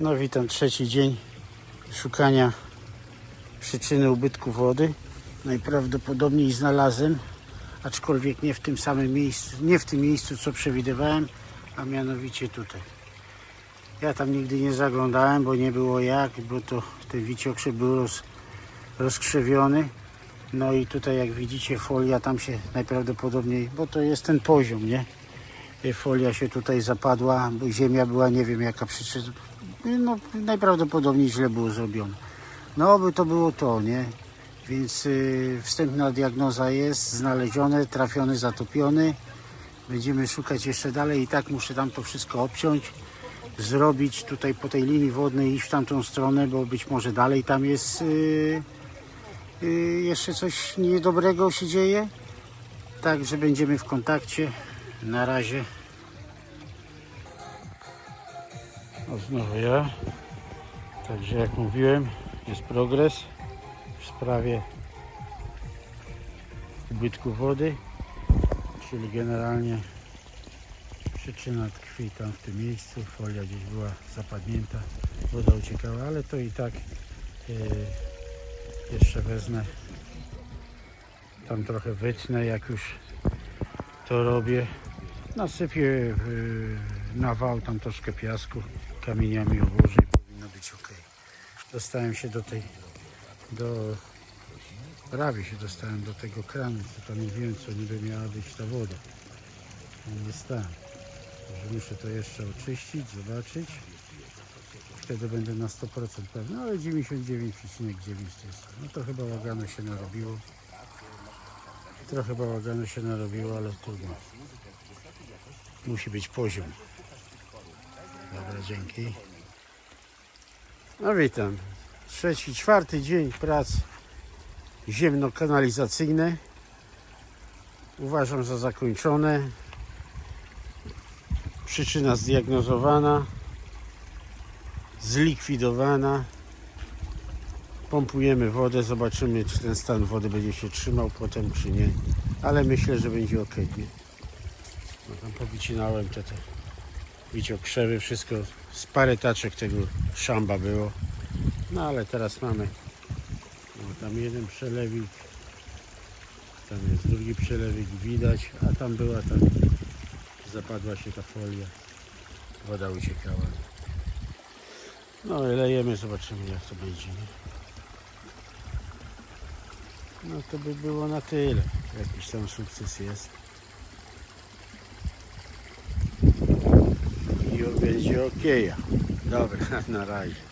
No witam, trzeci dzień szukania przyczyny ubytku wody. Najprawdopodobniej znalazłem, aczkolwiek nie w tym samym miejscu, nie w tym miejscu co przewidywałem, a mianowicie tutaj. Ja tam nigdy nie zaglądałem, bo nie było jak, bo to ten wiciokrzyk był roz. No i tutaj jak widzicie folia tam się najprawdopodobniej, bo to jest ten poziom, nie? Folia się tutaj zapadła, ziemia była nie wiem jaka przyczyna. No najprawdopodobniej źle było zrobione. No by to było to, nie? Więc y, wstępna diagnoza jest, znalezione, trafiony, zatopiony. Będziemy szukać jeszcze dalej i tak muszę tam to wszystko obciąć, zrobić tutaj po tej linii wodnej, iść w tamtą stronę, bo być może dalej tam jest y, y, jeszcze coś niedobrego się dzieje. Także będziemy w kontakcie. Na razie. O, znowu ja. Także jak mówiłem, jest progres w sprawie ubytku wody, czyli generalnie przyczyna tkwi tam w tym miejscu, folia gdzieś była zapadnięta, woda uciekała, ale to i tak e, jeszcze wezmę, tam trochę wytnę, jak już to robię. Nasypię y, na wał tam troszkę piasku, kamieniami obłożę i powinno być ok. Dostałem się do tej, do, prawie się dostałem do tego kranu, co tam mówiłem, co niby miała być ta woda. Nie dostałem. Także muszę to jeszcze oczyścić, zobaczyć. Wtedy będę na 100% pewny, ale 99,9 to jest. No to chyba łagano się narobiło. Trochę bałaganu się narobiło, ale trudno. Musi być poziom. Dobra, dzięki. No witam. Trzeci, czwarty dzień prac ziemno-kanalizacyjne. Uważam za zakończone. Przyczyna zdiagnozowana, zlikwidowana. Pompujemy wodę, zobaczymy czy ten stan wody będzie się trzymał potem czy nie. Ale myślę, że będzie ok. Nie? No tam powycinałem te, te wiciokrzewy, wszystko z parę taczek tego szamba było. No ale teraz mamy no, tam jeden przelewik, tam jest drugi przelewik, widać, a tam była ta, zapadła się ta folia, woda uciekała. No i lejemy, zobaczymy jak to będzie. Nie? No to by było na tyle. Jakiś tam sukces jest. I będzie ok. Dobra, na razie.